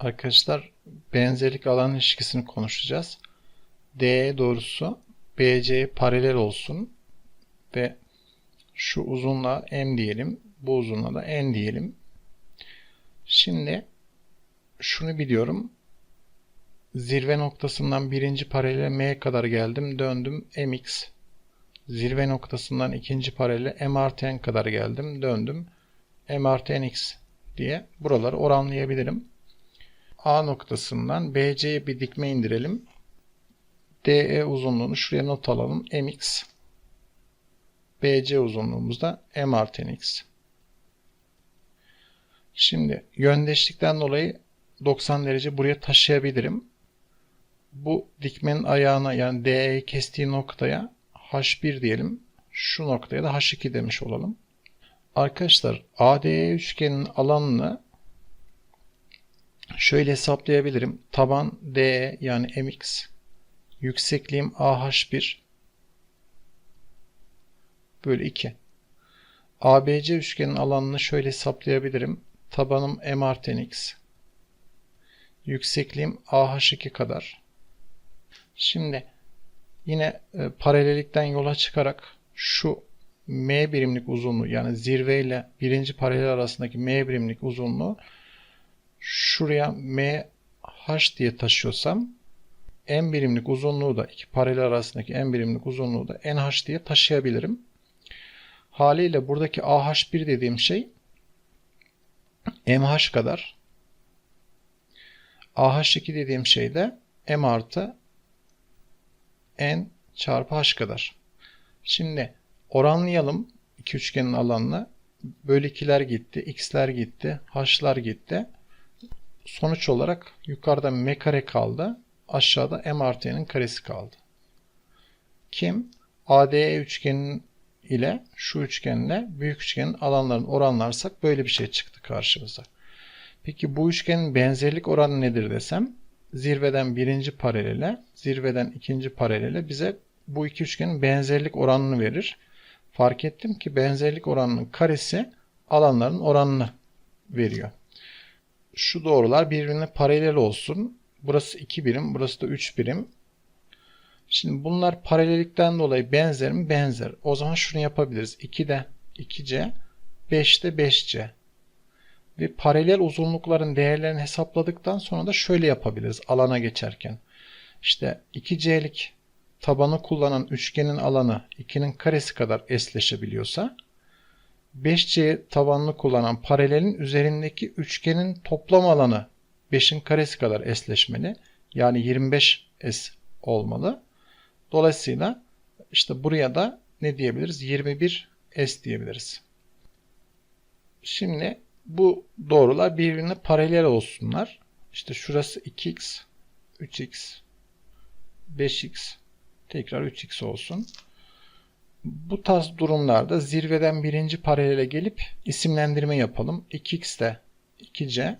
Arkadaşlar benzerlik alan ilişkisini konuşacağız. DE doğrusu BC'ye paralel olsun ve şu uzunluğa M diyelim. Bu uzunluğa da N diyelim. Şimdi şunu biliyorum. Zirve noktasından birinci paralele M kadar geldim. Döndüm MX. Zirve noktasından ikinci paralele M artı N kadar geldim. Döndüm M artı NX diye buraları oranlayabilirim. A noktasından BC'ye bir dikme indirelim. DE uzunluğunu şuraya not alalım. MX. BC uzunluğumuz da M artı NX. Şimdi yöndeşlikten dolayı 90 derece buraya taşıyabilirim. Bu dikmenin ayağına yani DE'yi kestiği noktaya H1 diyelim. Şu noktaya da H2 demiş olalım. Arkadaşlar ADE üçgenin alanını şöyle hesaplayabilirim. Taban DE yani MX. Yüksekliğim AH1 bölü 2. ABC üçgenin alanını şöyle hesaplayabilirim. Tabanım M artı NX. Yüksekliğim AH2 kadar. Şimdi yine e, paralellikten yola çıkarak şu M birimlik uzunluğu yani zirve ile birinci paralel arasındaki M birimlik uzunluğu şuraya M H diye taşıyorsam n birimlik uzunluğu da iki paralel arasındaki n birimlik uzunluğu da nh diye taşıyabilirim. Haliyle buradaki AH1 dediğim şey MH kadar. AH2 dediğim şey de M artı N çarpı H kadar. Şimdi oranlayalım iki üçgenin alanını. Bölü 2'ler gitti, x'ler gitti, h'lar gitti. Sonuç olarak yukarıda m kare kaldı. Aşağıda m artı n'in karesi kaldı. Kim? ADE üçgenin ile şu üçgenle büyük üçgenin alanlarını oranlarsak böyle bir şey çıktı karşımıza. Peki bu üçgenin benzerlik oranı nedir desem zirveden birinci paralele zirveden ikinci paralele bize bu iki üçgenin benzerlik oranını verir. Fark ettim ki benzerlik oranının karesi alanların oranını veriyor. Şu doğrular birbirine paralel olsun. Burası 2 birim, burası da 3 birim. Şimdi bunlar paralellikten dolayı benzer mi? Benzer. O zaman şunu yapabiliriz. 2'de 2C, 5'te 5C. Ve paralel uzunlukların değerlerini hesapladıktan sonra da şöyle yapabiliriz alana geçerken. İşte 2C'lik tabanı kullanan üçgenin alanı 2'nin karesi kadar esleşebiliyorsa 5C tabanını kullanan paralelin üzerindeki üçgenin toplam alanı 5'in karesi kadar esleşmeli. Yani 25S olmalı. Dolayısıyla işte buraya da ne diyebiliriz? 21S diyebiliriz. Şimdi bu doğrular birbirine paralel olsunlar. İşte şurası 2x, 3x, 5x, tekrar 3x olsun. Bu tarz durumlarda zirveden birinci paralele gelip isimlendirme yapalım. 2x de 2c.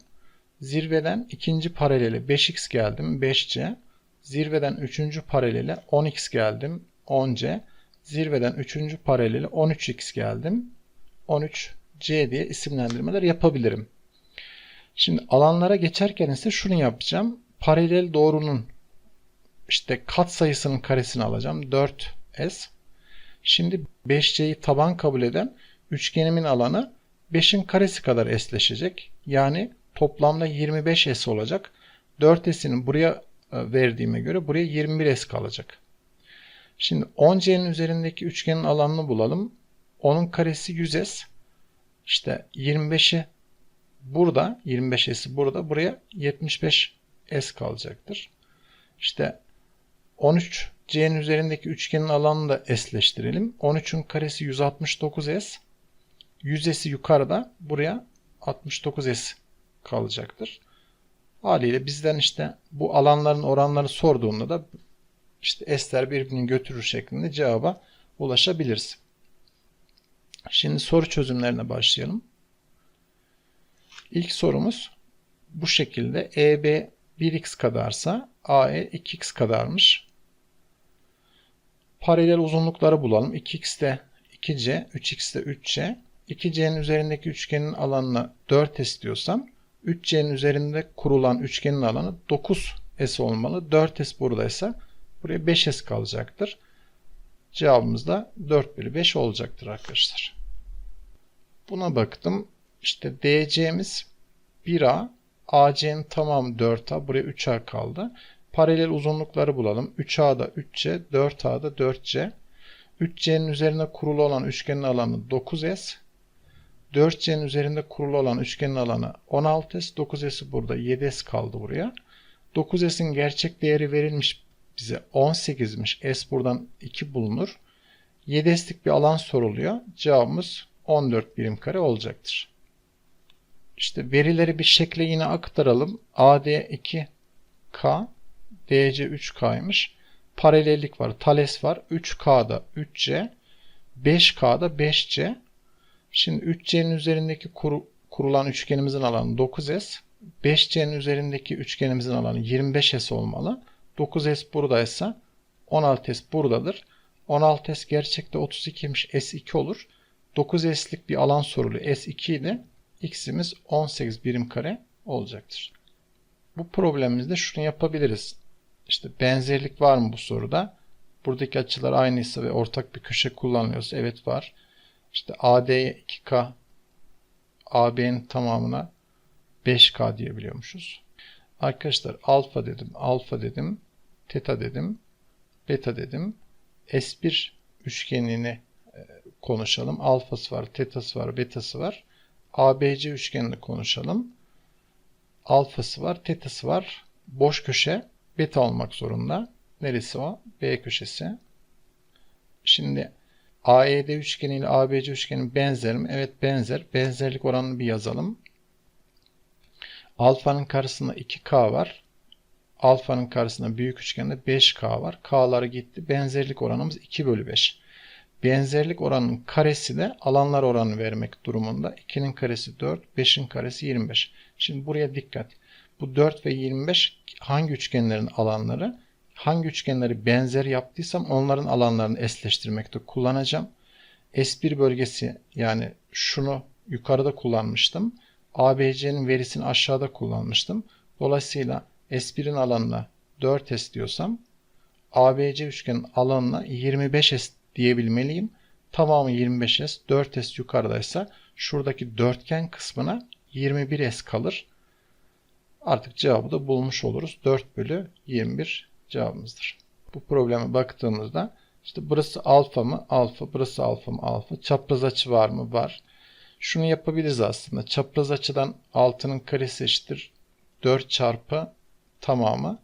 Zirveden ikinci paralele 5x geldim 5c. Zirveden üçüncü paralele 10x geldim 10c. Zirveden üçüncü paralele 13x geldim 13c diye isimlendirmeler yapabilirim. Şimdi alanlara geçerken ise şunu yapacağım. Paralel doğrunun işte kat sayısının karesini alacağım. 4s. Şimdi 5c'yi taban kabul eden üçgenimin alanı 5'in karesi kadar esleşecek. Yani toplamda 25s olacak. 4s'ini buraya e, verdiğime göre buraya 21s kalacak. Şimdi 10c'nin üzerindeki üçgenin alanını bulalım. Onun karesi 100s. İşte 25'i burada, 25s'i burada, buraya 75s kalacaktır. İşte 13 C'nin üzerindeki üçgenin alanını da esleştirelim. 13'ün karesi 169S. 100S'i yukarıda buraya 69S kalacaktır. Haliyle bizden işte bu alanların oranları sorduğunda da işte S'ler birbirini götürür şeklinde cevaba ulaşabiliriz. Şimdi soru çözümlerine başlayalım. İlk sorumuz bu şekilde EB 1x kadarsa AE 2x kadarmış. Paralel uzunlukları bulalım. 2x'de 2c, 3x'de 3c. 2c'nin üzerindeki üçgenin alanına 4s diyorsam 3c'nin üzerinde kurulan üçgenin alanı 9s olmalı. 4s buradaysa buraya 5s kalacaktır. Cevabımız da 4 bölü 5 olacaktır arkadaşlar. Buna baktım. İşte DC'miz 1A, AC'nin tamamı 4A, buraya 3A kaldı. Paralel uzunlukları bulalım. 3A'da 3C, 4A'da 4C. 3C'nin üzerine kurulu olan üçgenin alanı 9S. 4C'nin üzerinde kurulu olan üçgenin alanı 16S. 9S'i burada 7S kaldı buraya. 9S'in gerçek değeri verilmiş bize 18'miş. S buradan 2 bulunur. 7S'lik bir alan soruluyor. Cevabımız 14 birim kare olacaktır. İşte verileri bir şekle yine aktaralım. AD 2K, DC 3K'ymış. Paralellik var. Thales var. 3K'da 3C, 5K'da 5C. Şimdi 3C'nin üzerindeki kuru, kurulan üçgenimizin alanı 9S. 5C'nin üzerindeki üçgenimizin alanı 25S olmalı. 9S buradaysa 16S buradadır. 16S gerçekte 32'ymiş. S2 olur. 9S'lik bir alan soruluyor. S2 ile x'imiz 18 birim kare olacaktır. Bu problemimizde şunu yapabiliriz. İşte benzerlik var mı bu soruda? Buradaki açılar aynıysa ve ortak bir köşe kullanılıyorsa evet var. İşte AD'ye 2K AB'nin tamamına 5K diyebiliyormuşuz. Arkadaşlar alfa dedim, alfa dedim, teta dedim, beta dedim. S1 üçgenini konuşalım. Alfası var, tetası var, betası var. ABC üçgenini konuşalım. Alfası var, tetası var. Boş köşe beta olmak zorunda. Neresi o? B köşesi. Şimdi AED üçgeni ile ABC üçgeni benzer mi? Evet benzer. Benzerlik oranını bir yazalım. Alfanın karşısında 2K var. Alfanın karşısında büyük üçgende 5K var. K'ları gitti. Benzerlik oranımız 2 bölü 5. Benzerlik oranının karesi de alanlar oranı vermek durumunda. 2'nin karesi 4, 5'in karesi 25. Şimdi buraya dikkat. Bu 4 ve 25 hangi üçgenlerin alanları? Hangi üçgenleri benzer yaptıysam onların alanlarını esleştirmekte kullanacağım. S1 bölgesi yani şunu yukarıda kullanmıştım. ABC'nin verisini aşağıda kullanmıştım. Dolayısıyla S1'in alanına 4S diyorsam ABC üçgenin alanına 25S diyebilmeliyim. Tamamı 25S, 4S yukarıdaysa şuradaki dörtgen kısmına 21S kalır. Artık cevabı da bulmuş oluruz. 4 bölü 21 cevabımızdır. Bu probleme baktığımızda işte burası alfa mı? Alfa. Burası alfa mı? Alfa. Çapraz açı var mı? Var. Şunu yapabiliriz aslında. Çapraz açıdan 6'nın karesi eşittir 4 çarpı tamamı.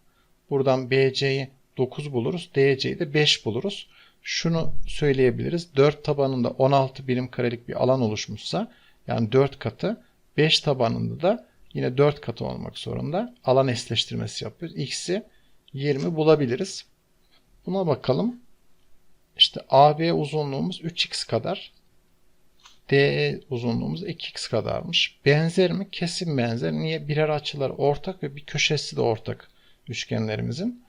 Buradan BC'yi 9 buluruz. DC'yi de 5 buluruz şunu söyleyebiliriz. 4 tabanında 16 birim karelik bir alan oluşmuşsa yani 4 katı 5 tabanında da yine 4 katı olmak zorunda. Alan eşleştirmesi yapıyoruz. X'i 20 bulabiliriz. Buna bakalım. İşte AB uzunluğumuz 3x kadar. DE uzunluğumuz 2x kadarmış. Benzer mi? Kesin benzer. Niye? Birer açılar ortak ve bir köşesi de ortak üçgenlerimizin.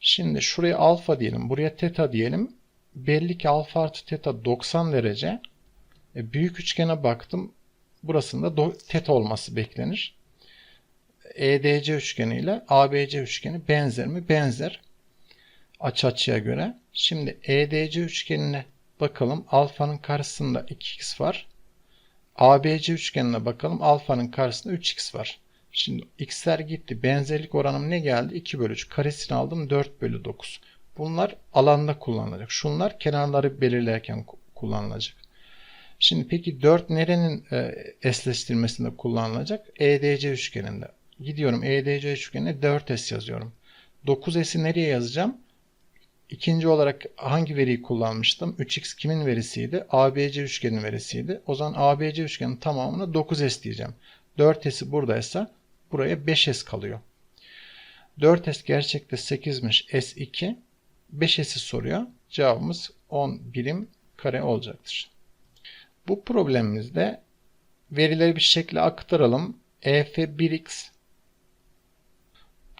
Şimdi şuraya alfa diyelim. Buraya teta diyelim belli ki alfa artı teta 90 derece. E, büyük üçgene baktım. Burasında teta olması beklenir. EDC üçgeni ile ABC üçgeni benzer mi? Benzer. Açı açıya göre. Şimdi EDC üçgenine bakalım. Alfanın karşısında 2x var. ABC üçgenine bakalım. Alfanın karşısında 3x var. Şimdi x'ler gitti. Benzerlik oranım ne geldi? 2 bölü 3. Karesini aldım 4 bölü 9. Bunlar alanda kullanılacak. Şunlar kenarları belirlerken kullanılacak. Şimdi peki 4 nerenin e, esleştirmesinde kullanılacak? EDC üçgeninde. Gidiyorum EDC üçgenine 4S yazıyorum. 9S'i nereye yazacağım? İkinci olarak hangi veriyi kullanmıştım? 3x kimin verisiydi? ABC üçgenin verisiydi. O zaman ABC üçgenin tamamına 9S diyeceğim. 4S'i buradaysa buraya 5S kalıyor. 4S gerçekte 8'miş. S2 5S'i soruyor. Cevabımız 10 birim kare olacaktır. Bu problemimizde verileri bir şekilde aktaralım. EF 1x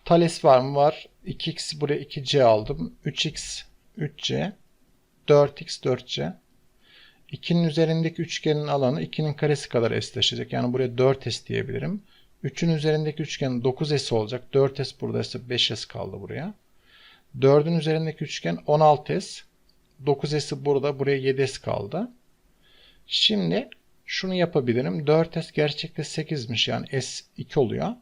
Thales var mı? Var. 2x buraya 2c aldım. 3x 3c 4x 4c. 2'nin üzerindeki üçgenin alanı 2'nin karesi kadar esleşecek. Yani buraya 4s diyebilirim. 3'ün üzerindeki üçgen 9s olacak. 4s buradaysa 5s kaldı buraya. 4'ün üzerindeki üçgen 16s. 9s'i burada. Buraya 7s kaldı. Şimdi şunu yapabilirim. 4s gerçekte 8'miş. Yani s2 oluyor.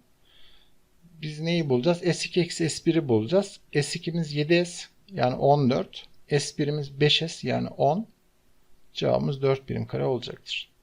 Biz neyi bulacağız? s2 eksi s1'i bulacağız. s2'miz 7s yani 14. s1'imiz 5s yani 10. Cevabımız 4 birim kare olacaktır.